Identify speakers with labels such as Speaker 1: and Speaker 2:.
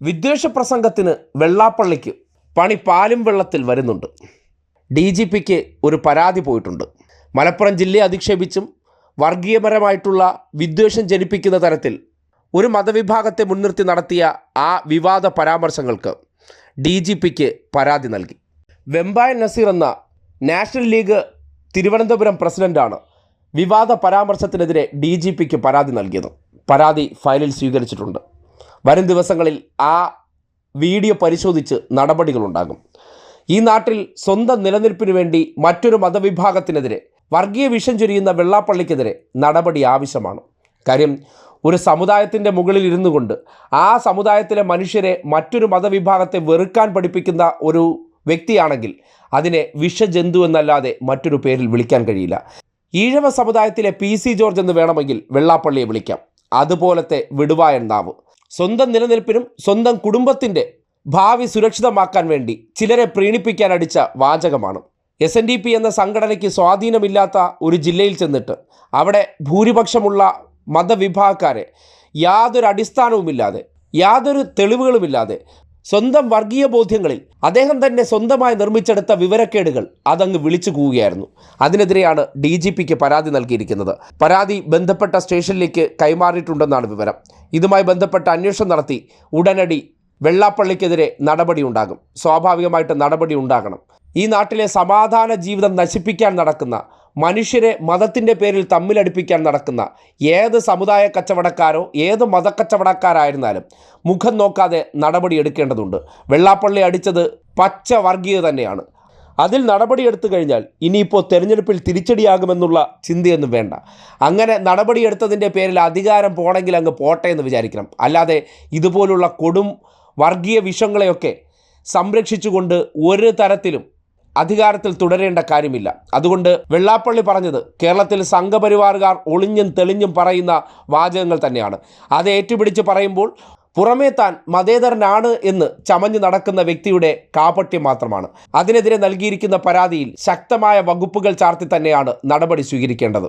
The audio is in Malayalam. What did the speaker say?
Speaker 1: വിദ്വേഷ പ്രസംഗത്തിന് വെള്ളാപ്പള്ളിക്ക് പണി പാലും വെള്ളത്തിൽ വരുന്നുണ്ട്. ഡി ജി പിക്ക് ഒരു പരാതി പോയിട്ടുണ്ട്. മലപ്പുറം ജില്ലയെ അധിക്ഷേപിച്ചും വർഗീയപരമായിട്ടുള്ള വിദ്വേഷം ജനിപ്പിക്കുന്ന തരത്തിൽ ഒരു മതവിഭാഗത്തെ മുൻനിർത്തി നടത്തിയ ആ വിവാദ പരാമർശങ്ങൾക്ക് ഡി ജി പിക്ക് പരാതി നൽകി. വെമ്പായ നസീർ എന്ന നാഷണൽ ലീഗ് തിരുവനന്തപുരം പ്രസിഡന്റാണ് വിവാദ പരാമർശത്തിനെതിരെ ഡി ജി പിക്ക് പരാതി നൽകിയത്. പരാതി ഫയലിൽ സ്വീകരിച്ചിട്ടുണ്ട്. വരും ദിവസങ്ങളിൽ ആ വീഡിയോ പരിശോധിച്ച് നടപടികളുണ്ടാകും. ഈ നാട്ടിൽ സ്വന്തം നിലനിൽപ്പിനു വേണ്ടി മറ്റൊരു മതവിഭാഗത്തിനെതിരെ വർഗീയ വിഷം ചൊരിയുന്ന വെള്ളാപ്പള്ളിക്കെതിരെ നടപടി ആവശ്യമാണ്. കാര്യം ഒരു സമുദായത്തിന്റെ മുകളിൽ ഇരുന്നു കൊണ്ട് ആ സമുദായത്തിലെ മനുഷ്യരെ മറ്റൊരു മതവിഭാഗത്തെ വെറുക്കാൻ പഠിപ്പിക്കുന്ന ഒരു വ്യക്തിയാണെങ്കിൽ അതിനെ വിഷജന്തു എന്നല്ലാതെ മറ്റൊരു പേരിൽ വിളിക്കാൻ കഴിയില്ല. ഈഴവ സമുദായത്തിലെ പി സി ജോർജ് എന്ന് വേണമെങ്കിൽ വെള്ളാപ്പള്ളിയെ വിളിക്കാം. അതുപോലത്തെ വിടുവായൻ നാവ്. സ്വന്തം നിലനിൽപ്പിനും സ്വന്തം കുടുംബത്തിന്റെ ഭാവി സുരക്ഷിതമാക്കാൻ വേണ്ടി ചിലരെ പ്രീണിപ്പിക്കാൻ അടിച്ച വാചകമാണ്. എസ് എൻ ഡി പി എന്ന സംഘടനയ്ക്ക് സ്വാധീനമില്ലാത്ത ഒരു ജില്ലയിൽ ചെന്നിട്ട് അവിടെ ഭൂരിപക്ഷമുള്ള മതവിഭാഗക്കാരെ യാതൊരു അടിസ്ഥാനവുമില്ലാതെ യാതൊരു തെളിവുകളുമില്ലാതെ സ്വന്തം വർഗീയ ബോധ്യങ്ങളിൽ അദ്ദേഹം തന്നെ സ്വന്തമായി നിർമ്മിച്ചെടുത്ത വിവരക്കേടുകൾ അതങ്ങ് വിളിച്ചു കൂവുകയായിരുന്നു. അതിനെതിരെയാണ് ഡി ജി പിക്ക് പരാതി നൽകിയിരിക്കുന്നത്. പരാതി ബന്ധപ്പെട്ട സ്റ്റേഷനിലേക്ക് കൈമാറിയിട്ടുണ്ടെന്നാണ് വിവരം. ഇതുമായി ബന്ധപ്പെട്ട അന്വേഷണം നടത്തി ഉടനടി വെള്ളാപ്പള്ളിക്കെതിരെ നടപടി ഉണ്ടാകും. സ്വാഭാവികമായിട്ട് നടപടി ഉണ്ടാകണം. ഈ നാട്ടിലെ സമാധാന ജീവിതം നശിപ്പിക്കാൻ നടക്കുന്ന മനുഷ്യരെ മതത്തിന്റെ പേരിൽ തമ്മിലടിപ്പിക്കാൻ നടക്കുന്ന ഏത് സമുദായ കച്ചവടക്കാരോ ഏത് മതക്കച്ചവടക്കാരായിരുന്നാലും മുഖം നോക്കാതെ നടപടി എടുക്കേണ്ടതുണ്ട് വെള്ളാപ്പള്ളി അടിച്ചത് പച്ച വർഗീയ തന്നെയാണ്. അതിൽ നടപടിയെടുത്തു കഴിഞ്ഞാൽ ഇനിയിപ്പോൾ തെരഞ്ഞെടുപ്പിൽ തിരിച്ചടിയാകുമെന്നുള്ള ചിന്തയൊന്നും വേണ്ട. അങ്ങനെ നടപടിയെടുത്തതിന്റെ പേരിൽ അധികാരം പോണെങ്കിൽ അങ്ങ് പോട്ടെ എന്ന് വിചാരിക്കണം. അല്ലാതെ ഇതുപോലുള്ള കൊടും വർഗീയ വിഷങ്ങളെയൊക്കെ സംരക്ഷിച്ചുകൊണ്ട് ഒരു തരത്തിലും അധികാരത്തിൽ തുടരേണ്ട കാര്യമില്ല. അതുകൊണ്ട് വെള്ളാപ്പള്ളി പറഞ്ഞത് കേരളത്തിൽ സംഘപരിവാറുകാർ ഒളിഞ്ഞും തെളിഞ്ഞും പറയുന്ന വാചകങ്ങൾ തന്നെയാണ്. അത് ഏറ്റുപിടിച്ച് പറയുമ്പോൾ പുറമേ താൻ മതേതരനാണ് എന്ന് ചമഞ്ഞു നടക്കുന്ന വ്യക്തിയുടെ കാപട്യം മാത്രമാണ്. അതിനെതിരെ നൽകിയിരിക്കുന്ന പരാതിയിൽ ശക്തമായ വകുപ്പുകൾ ചാർത്തി തന്നെയാണ് നടപടി സ്വീകരിക്കേണ്ടത്.